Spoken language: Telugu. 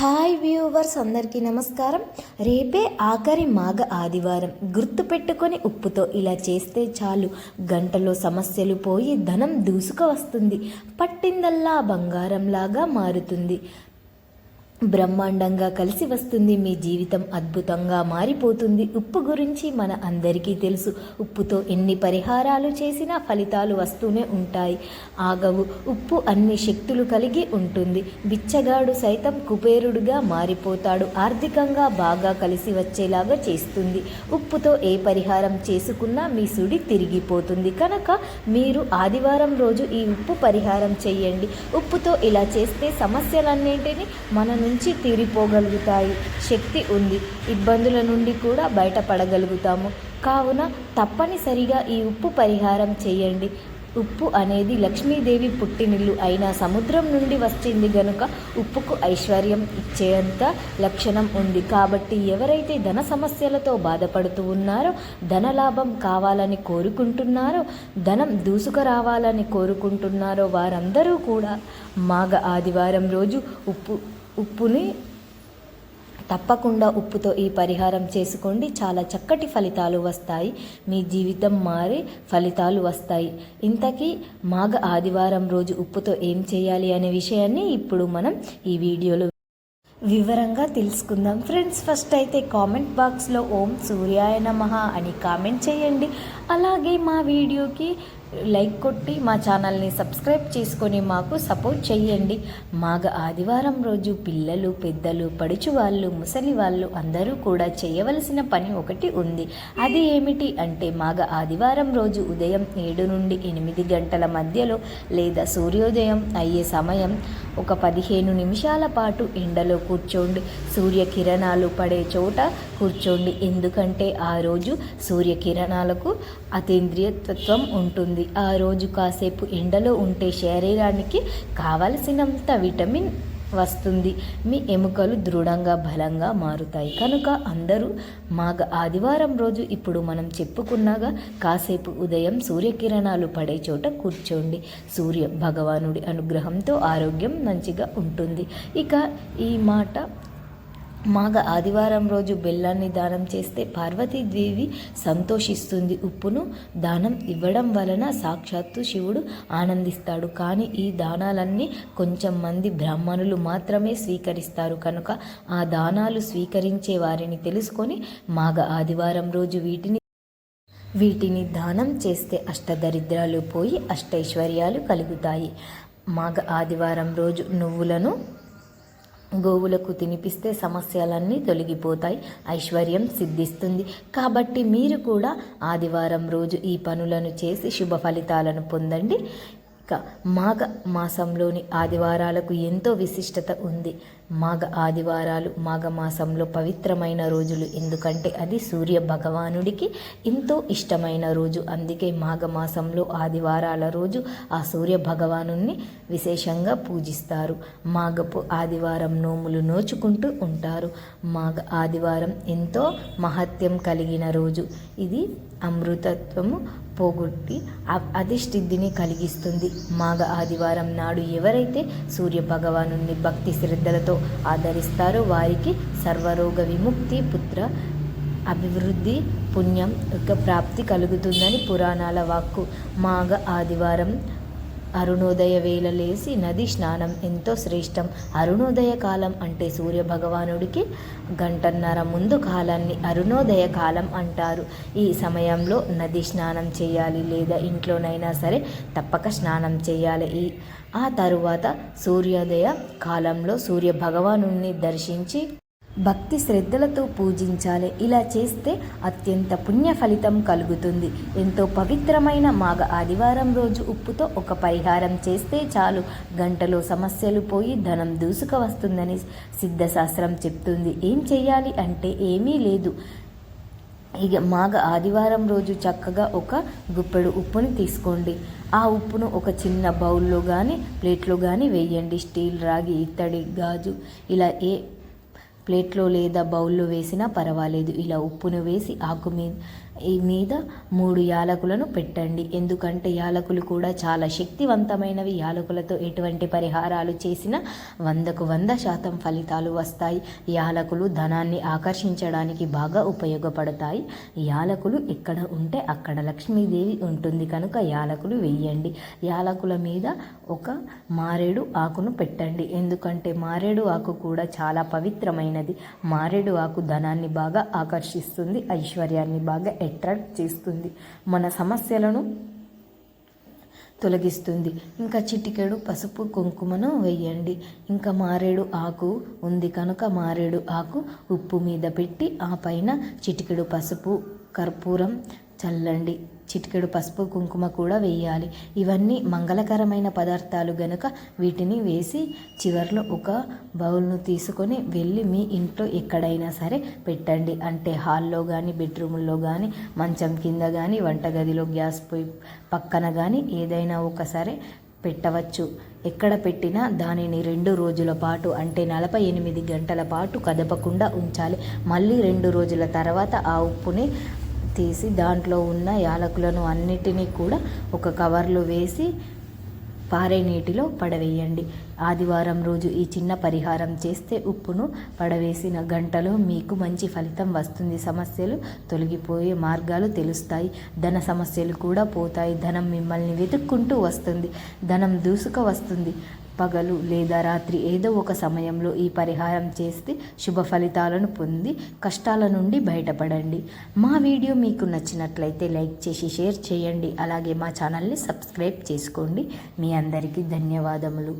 హాయ్ వ్యూవర్స్ అందరికీ నమస్కారం. రేపే ఆఖరి మాఘ ఆదివారం. గుర్తుపెట్టుకొని ఉప్పుతో ఇలా చేస్తే చాలు. గంటలో సమస్యలు పోయి ధనం దూసుకు వస్తుంది. పట్టిందల్లా బంగారంలాగా మారుతుంది. బ్రహ్మాండంగా కలిసి వస్తుంది. మీ జీవితం అద్భుతంగా మారిపోతుంది. ఉప్పు గురించి మన అందరికీ తెలుసు. ఉప్పుతో ఎన్ని పరిహారాలు చేసినా ఫలితాలు వస్తూనే ఉంటాయి. ఆగవు. ఉప్పు అన్ని శక్తులు కలిగి ఉంటుంది. బిచ్చగాడు సైతం కుబేరుడుగా మారిపోతాడు. ఆర్థికంగా బాగా కలిసి వచ్చేలాగా చేస్తుంది. ఉప్పుతో ఏ పరిహారం చేసుకున్నా మీ సుడి తిరిగిపోతుంది. కనుక మీరు ఆదివారం రోజు ఈ ఉప్పు పరిహారం చేయండి. ఉప్పుతో ఇలా చేస్తే సమస్యలన్నింటినీ మన నుంచి తీరిపోగలుగుతాయి. శక్తి ఉంది. ఇబ్బందుల నుండి కూడా బయటపడగలుగుతాము. కావున తప్పనిసరిగా ఈ ఉప్పు పరిహారం చేయండి. ఉప్పు అనేది లక్ష్మీదేవి పుట్టినిల్లు అయిన సముద్రం నుండి వచ్చింది గనుక ఉప్పుకు ఐశ్వర్యం ఇచ్చేంత లక్షణం ఉంది. కాబట్టి ఎవరైతే ధన సమస్యలతో బాధపడుతూ ఉన్నారో ధనలాభం కావాలని కోరుకుంటున్నారో ధనం దూసుకురావాలని కోరుకుంటున్నారో వారందరూ కూడా మాఘ ఆదివారం రోజు ఉప్పు ఉప్పుని తప్పకుండా ఉప్పుతో ఈ పరిహారం చేసుకోండి. చాలా చక్కటి ఫలితాలు వస్తాయి. మీ జీవితం మారి ఫలితాలు వస్తాయి. ఇంతకీ మాఘ ఆదివారం రోజు ఉప్పుతో ఏం చేయాలి అనే విషయాన్ని ఇప్పుడు మనం ఈ వీడియోలో వివరంగా తెలుసుకుందాం. ఫ్రెండ్స్ ఫస్ట్ అయితే కామెంట్ బాక్స్లో ఓం సూర్యాయ నమ అని కామెంట్ చేయండి. అలాగే మా వీడియోకి లైక్ కొట్టి మా ఛానల్ని సబ్స్క్రైబ్ చేసుకొని మాకు సపోర్ట్ చేయండి మాగ ఆదివారం రోజు పిల్లలు పెద్దలు పడుచు వాళ్ళు ముసలి వాళ్ళు అందరూ కూడా చేయవలసిన పని ఒకటి ఉంది. అది ఏమిటి అంటే మాగ ఆదివారం రోజు ఉదయం ఏడు నుండి ఎనిమిది గంటల మధ్యలో లేదా సూర్యోదయం అయ్యే సమయం ఒక పదిహేను నిమిషాల పాటు ఎండలో కూర్చోండి. సూర్యకిరణాలు పడే చోట కూర్చోండి. ఎందుకంటే ఆ రోజు సూర్యకిరణాలకు అతీంద్రియతత్వం ఉంటుంది. ఆ రోజు కాసేపు ఎండలో ఉంటే శరీరానికి కావలసినంత విటమిన్ వస్తుంది. మీ ఎముకలు దృఢంగా బలంగా మారుతాయి. కనుక అందరూ మాగ ఆదివారం రోజు ఇప్పుడు మనం చెప్పుకున్నాగా కాసేపు ఉదయం సూర్యకిరణాలు పడే చోట కూర్చోండి. సూర్య భగవానుడి అనుగ్రహంతో ఆరోగ్యం మంచిగా ఉంటుంది. ఇక ఈ మాట మాగ ఆదివారం రోజు బెల్లాన్ని దానం చేస్తే పార్వతీదేవి సంతోషిస్తుంది. ఉప్పును దానం ఇవ్వడం వలన సాక్షాత్తు శివుడు ఆనందిస్తాడు. కానీ ఈ దానాలన్నీ కొంచెం మంది బ్రాహ్మణులు మాత్రమే స్వీకరిస్తారు. కనుక ఆ దానాలు స్వీకరించే వారిని తెలుసుకొని మాగ ఆదివారం రోజు వీటిని వీటిని దానం చేస్తే అష్టదరిద్రాలు పోయి అష్టైశ్వర్యాలు కలుగుతాయి. మాగ ఆదివారం రోజు నువ్వులను గోవులకు తినిపిస్తే సమస్యలన్నీ తొలగిపోతాయి ఐశ్వర్యం సిద్ధిస్తుంది. కాబట్టి మీరు కూడా ఆదివారం రోజు ఈ పనులను చేసి శుభ ఫలితాలను పొందండి. ఇక మాఘ మాసంలోని ఆదివారాలకు ఎంతో విశిష్టత ఉంది. మాఘ ఆదివారాలు మాఘ మాసంలో పవిత్రమైన రోజులు. ఎందుకంటే అది సూర్య భగవానుడికి ఎంతో ఇష్టమైన రోజు. అందుకే మాఘ మాసంలో ఆదివారాల రోజు ఆ సూర్య భగవాను విశేషంగా పూజిస్తారు. మాఘపు ఆదివారం నోములు నోచుకుంటూ ఉంటారు. మాఘ ఆదివారం ఎంతో మహత్యం కలిగిన రోజు. ఇది అమృతత్వము పోగొట్టి అధిష్టిద్ధిని కలిగిస్తుంది. మాఘ ఆదివారం నాడు ఎవరైతే సూర్య భగవాను భక్తి శ్రద్ధలతో ఆదరిస్తారో. వారికి సర్వరోగ విముక్తి పుత్ర అభివృద్ధి పుణ్యం యొక్క ప్రాప్తి కలుగుతుందని పురాణాల వాక్కు. మాఘ ఆదివారం అరుణోదయ వేళ లేసి నది స్నానం ఎంతో శ్రేష్టం. అరుణోదయ కాలం అంటే సూర్య భగవానుడికి గంటన్నర ముందు కాలాన్ని అరుణోదయ కాలం అంటారు. ఈ సమయంలో నది స్నానం చేయాలి లేదా ఇంట్లోనైనా సరే తప్పక స్నానం చేయాలి. ఈ ఆ తరువాత సూర్యోదయ కాలంలో సూర్య భగవాను దర్శించి భక్తి శ్రద్ధలతో పూజించాలి. ఇలా చేస్తే అత్యంత పుణ్య ఫలితం కలుగుతుంది. ఎంతో పవిత్రమైన మాఘ ఆదివారం రోజు ఉప్పుతో ఒక పరిహారం చేస్తే చాలు. గంటలో సమస్యలు పోయి ధనం దూసుక వస్తుందని సిద్ధశాస్త్రం చెప్తుంది. ఏం చేయాలి అంటే ఏమీ లేదు. ఇక మాఘ ఆదివారం రోజు చక్కగా ఒక గుప్పెడు ఉప్పుని తీసుకోండి. ఆ ఉప్పును ఒక చిన్న బౌల్లో కానీ ప్లేట్లో కానీ వేయండి. స్టీల్ రాగి ఇత్తడి గాజు. ఇలా ఏ ప్లేట్లో లేదా బౌల్లో వేసినా పర్వాలేదు. ఇలా ఉప్పును వేసి ఆకు మీద ఈ మీద మూడు యాలకులను పెట్టండి. ఎందుకంటే యాలకులు కూడా చాలా శక్తివంతమైనవి. యాలకులతో ఎటువంటి పరిహారాలు చేసినా వందకు వంద శాతం ఫలితాలు వస్తాయి. యాలకులు ధనాన్ని ఆకర్షించడానికి బాగా ఉపయోగపడతాయి. యాలకులు ఎక్కడ ఉంటే అక్కడ లక్ష్మీదేవి ఉంటుంది కనుక యాలకులు వేయండి. యాలకుల మీద ఒక మారేడు ఆకును పెట్టండి. ఎందుకంటే మారేడు ఆకు కూడా చాలా పవిత్రమైనది. మారేడు ఆకు ధనాన్ని బాగా ఆకర్షిస్తుంది ఐశ్వర్యాన్ని బాగా అట్రాక్ట్ చేస్తుంది. మన సమస్యలను తొలగిస్తుంది. ఇంకా చిటికెడు పసుపు కుంకుమను వేయండి ఇంకా మారేడు ఆకు ఉంది కనుక మారేడు ఆకు ఉప్పు మీద పెట్టి ఆ పైన చిటికెడు పసుపు కర్పూరం చల్లండి. చిటికెడు పసుపు కుంకుమ కూడా వేయాలి. ఇవన్నీ మంగళకరమైన పదార్థాలు గనుక వీటిని వేసి చివర్లో ఒక బౌల్ను తీసుకొని వెళ్ళి మీ ఇంట్లో ఎక్కడైనా సరే పెట్టండి. అంటే హాల్లో కానీ బెడ్రూమ్లో కానీ మంచం కింద కానీ వంటగదిలో గ్యాస్ పొయ్యి పక్కన కానీ ఏదైనా ఒకసారి పెట్టవచ్చు. ఎక్కడ పెట్టినా దానిని రెండు రోజుల పాటు అంటే నలభై ఎనిమిది గంటల పాటు కదపకుండా ఉంచాలి. మళ్ళీ రెండు రోజుల తర్వాత ఆ ఉప్పుని తీసి దాంట్లో ఉన్న యాలకులను అన్నిటినీ కూడా ఒక కవర్లో వేసి పారే నీటిలో పడవేయండి. ఆదివారం రోజు ఈ చిన్న పరిహారం చేస్తే ఉప్పును పడవేసిన గంటలో మీకు మంచి ఫలితం వస్తుంది. సమస్యలు తొలగిపోయే మార్గాలు తెలుస్తాయి. ధన సమస్యలు కూడా పోతాయి. ధనం మిమ్మల్ని వెతుక్కుంటూ వస్తుంది. ధనం దూసుక వస్తుంది. పగలు లేదా రాత్రి ఏదో ఒక సమయంలో ఈ పరిహారం చేస్తే శుభ ఫలితాలను పొంది కష్టాల నుండి బయటపడండి. మా వీడియో మీకు నచ్చినట్లయితే లైక్ చేసి షేర్ చేయండి. అలాగే మా ఛానల్ని సబ్స్క్రైబ్ చేసుకోండి. మీ అందరికీ ధన్యవాదములు.